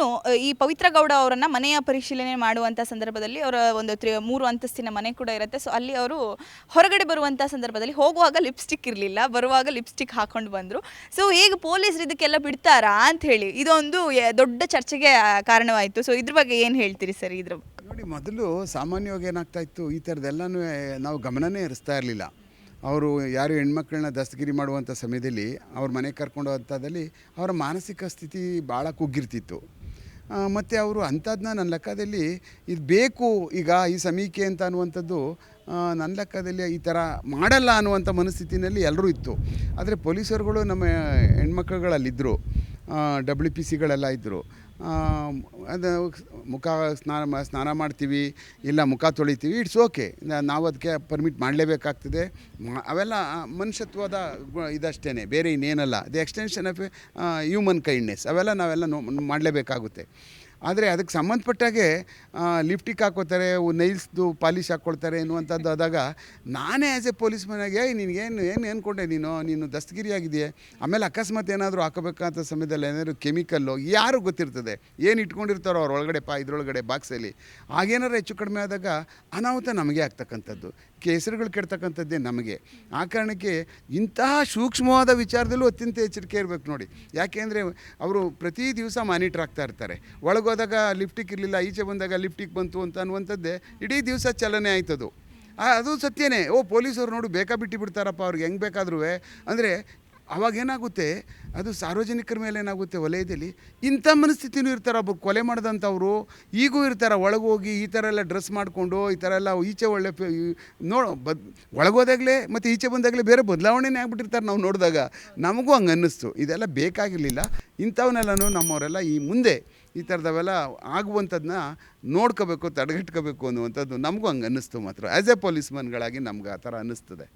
ಇನ್ನು ಈ ಪವಿತ್ರ ಗೌಡ ಅವರನ್ನ ಮನೆಯ ಪರಿಶೀಲನೆ ಮಾಡುವಂಥ ಸಂದರ್ಭದಲ್ಲಿ ಅವರ ಒಂದು ತ್ರಿ, ಮೂರು ಅಂತಸ್ತಿನ ಮನೆ ಕೂಡ ಇರುತ್ತೆ. ಸೊ ಅಲ್ಲಿ ಅವರು ಹೊರಗಡೆ ಬರುವಂಥ ಸಂದರ್ಭದಲ್ಲಿ ಹೋಗುವಾಗ ಲಿಪ್ಸ್ಟಿಕ್ ಇರಲಿಲ್ಲ, ಬರುವಾಗ ಲಿಪ್ಸ್ಟಿಕ್ ಹಾಕೊಂಡು ಬಂದರು. ಸೊ ಈಗ ಪೊಲೀಸರು ಇದಕ್ಕೆಲ್ಲ ಬಿಡ್ತಾರಾ ಅಂತ ಹೇಳಿ, ಇದೊಂದು ದೊಡ್ಡ ಚರ್ಚೆಗೆ ಕಾರಣವಾಯಿತು. ಸೊ ಇದ್ರ ಬಗ್ಗೆ ಏನು ಹೇಳ್ತೀರಿ ಸರ್ ಇದ್ರ ನೋಡಿ, ಮೊದಲು ಸಾಮಾನ್ಯವಾಗಿ ಏನಾಗ್ತಾ ಇತ್ತು, ಈ ಥರದ್ದೆಲ್ಲನೂ ನಾವು ಗಮನನೇ ಇರಿಸ್ತಾ ಇರಲಿಲ್ಲ. ಅವರು ಯಾರು ಹೆಣ್ಮಕ್ಳನ್ನ ದಸ್ತಗಿರಿ ಮಾಡುವಂಥ ಸಮಯದಲ್ಲಿ, ಅವ್ರ ಮನೆಗೆ ಕರ್ಕೊಂಡು ಅವರ ಮಾನಸಿಕ ಸ್ಥಿತಿ ಭಾಳ ಕುಗ್ಗಿರ್ತಿತ್ತು. ಮತ್ತು ಅವರು ಅಂಥದ್ದನ್ನ ನನ್ನ ಲೆಕ್ಕದಲ್ಲಿ ಇದು ಬೇಕು ಈಗ ಈ ಸಮೀಕ್ಷೆ ಅಂತ ಅನ್ನುವಂಥದ್ದು ನನ್ನ ಲೆಕ್ಕದಲ್ಲಿ ಈ ಥರ ಮಾಡಲ್ಲ ಅನ್ನುವಂಥ ಮನಸ್ಥಿತಿನಲ್ಲಿ ಎಲ್ಲರೂ ಇತ್ತು. ಆದರೆ ಪೊಲೀಸರುಗಳು ನಮ್ಮ ಹೆಣ್ಮಕ್ಳುಗಳಲ್ಲಿದ್ದರು. ಡಬ್ಲ್ಯೂ ಪಿ ಸಿಗಳೆಲ್ಲ ಇದ್ದರು ಅದು ಮುಖ ಸ್ನಾನ ಸ್ನಾನ ಮಾಡ್ತೀವಿ, ಇಲ್ಲ ಮುಖ ತೊಳಿತೀವಿ ಇಟ್ಸ್ ಓಕೆ ನಾವು ಅದಕ್ಕೆ ಪರ್ಮಿಟ್ ಮಾಡಲೇಬೇಕಾಗ್ತದೆ. ಅವೆಲ್ಲ ಮನುಷ್ಯತ್ವದ ಇದಷ್ಟೇ ಬೇರೆ ಇನ್ನೇನಲ್ಲ. The extension of human kindness ಅವೆಲ್ಲ ನಾವೆಲ್ಲ ನೋ, ಮಾಡಲೇಬೇಕಾಗುತ್ತೆ. ಆದರೆ ಅದಕ್ಕೆ ಸಂಬಂಧಪಟ್ಟಾಗೆ ಲಿಫ್ಟಿಕ್ ಹಾಕೋತಾರೆ ನೈಲ್ಸ್ದು ಪಾಲಿಶ್ ಹಾಕ್ಕೊಳ್ತಾರೆ ಎನ್ನುವಂಥದ್ದು ಆದಾಗ ನಾನೇ ಆ್ಯಸ್ ಎ ಪೊಲೀಸ್ ಮನೆಗೆ ನಿನಗೇನು ಏನು ಅಂದ್ಕೊಂಡೆ ನೀನು? ನೀನು ದಸ್ತಗಿರಿ ಆಗಿದೆಯೇ ಆಮೇಲೆ ಅಕಸ್ಮಾತ್ ಏನಾದರೂ ಹಾಕೋಬೇಕಂತ ಸಮಯದಲ್ಲಿ ಏನಾದರೂ ಕೆಮಿಕಲ್ಲು ಯಾರು ಗೊತ್ತಿರ್ತದೆ? ಏನು ಇಟ್ಕೊಂಡಿರ್ತಾರೋ ಅವ್ರ ಒಳಗಡೆ ಪಾ, ಇದ್ರೊಳಗಡೆ ಬಾಕ್ಸಲ್ಲಿ ಆಗೇನಾರು ಹೆಚ್ಚು ಕಡಿಮೆ ಆದಾಗ ಅನಾಹುತ ನಮಗೆ ಆಗ್ತಕ್ಕಂಥದ್ದು. ಹೆಸರುಗಳು ಕೆಡ್ತಕ್ಕಂಥದ್ದೇ ನಮಗೆ. ಆ ಕಾರಣಕ್ಕೆ ಇಂತಹ ಸೂಕ್ಷ್ಮವಾದ ವಿಚಾರದಲ್ಲೂ ಅತ್ಯಂತ ಎಚ್ಚರಿಕೆ ಇರಬೇಕು ನೋಡಿ. ಯಾಕೆಂದರೆ ಅವರು ಪ್ರತಿ ದಿವಸ ಮಾನಿಟ್ರ್ ಆಗ್ತಾ ಇರ್ತಾರೆ. ಒಳಗೋದಾಗ ಲಿಫ್ಟಿಕ್ ಇರಲಿಲ್ಲ, ಈಚೆ ಬಂದಾಗ ಲಿಫ್ಟಿಗೆ ಬಂತು ಅಂತ ಅನ್ನುವಂಥದ್ದೇ ಇಡೀ ದಿವಸ ಚಲನೆ ಆಯ್ತದು. ಅದು ಸತ್ಯನೇ. ಓ ಪೊಲೀಸರು ನೋಡು, ಬೇಕಾ ಬಿಟ್ಟು ಬಿಡ್ತಾರಪ್ಪ ಅವ್ರಿಗೆ, ಹೆಂಗೆ ಬೇಕಾದ್ರೂ ಅಂದರೆ ಅವಾಗ ಏನಾಗುತ್ತೆ? ಅದು ಸಾರ್ವಜನಿಕರ ಮೇಲೆ ಏನಾಗುತ್ತೆ ವಲಯದಲ್ಲಿ ಇಂಥ ಮನಸ್ಥಿತಿನೂ ಇರ್ತಾರೆ. ಒಬ್ಬ ಕೊಲೆ ಮಾಡಿದಂಥವ್ರು ಈಗೂ ಇರ್ತಾರೆ. ಒಳಗೋಗಿ ಈ ಥರ ಎಲ್ಲ ಡ್ರೆಸ್ ಮಾಡಿಕೊಂಡು ಈ ಥರ ಎಲ್ಲ ಈಚೆ ಒಳ್ಳೆ ನೋಡು ಬದ್ ಒಳಗೋದಾಗಲೇ ಮತ್ತು ಈಚೆ ಬಂದಾಗಲೇ ಬೇರೆ ಬದಲಾವಣೆನೇ ಆಗ್ಬಿಟ್ಟಿರ್ತಾರೆ ನಾವು ನೋಡಿದಾಗ. ನಮಗೂ ಹಂಗೆ ಅನ್ನಿಸ್ತು. ಇದೆಲ್ಲ ಬೇಕಾಗಿರಲಿಲ್ಲ. ಇಂಥವನ್ನೆಲ್ಲನೂ ನಮ್ಮವರೆಲ್ಲ ಈ ಮುಂದೆ ಈ ಥರದವೆಲ್ಲ ಆಗುವಂಥದ್ದನ್ನ ನೋಡ್ಕೋಬೇಕು, ತಡೆಗಟ್ಕೋಬೇಕು ಅನ್ನುವಂಥದ್ದು ನಮಗೂ ಹಂಗೆ ಅನ್ನಿಸ್ತು ಮಾತ್ರ. ಆ್ಯಸ್ ಎ ಪೊಲೀಸ್ ಮನ್ಗಳಾಗಿ ನಮ್ಗೆ ಆ ಥರ ಅನ್ನಿಸ್ತದೆ.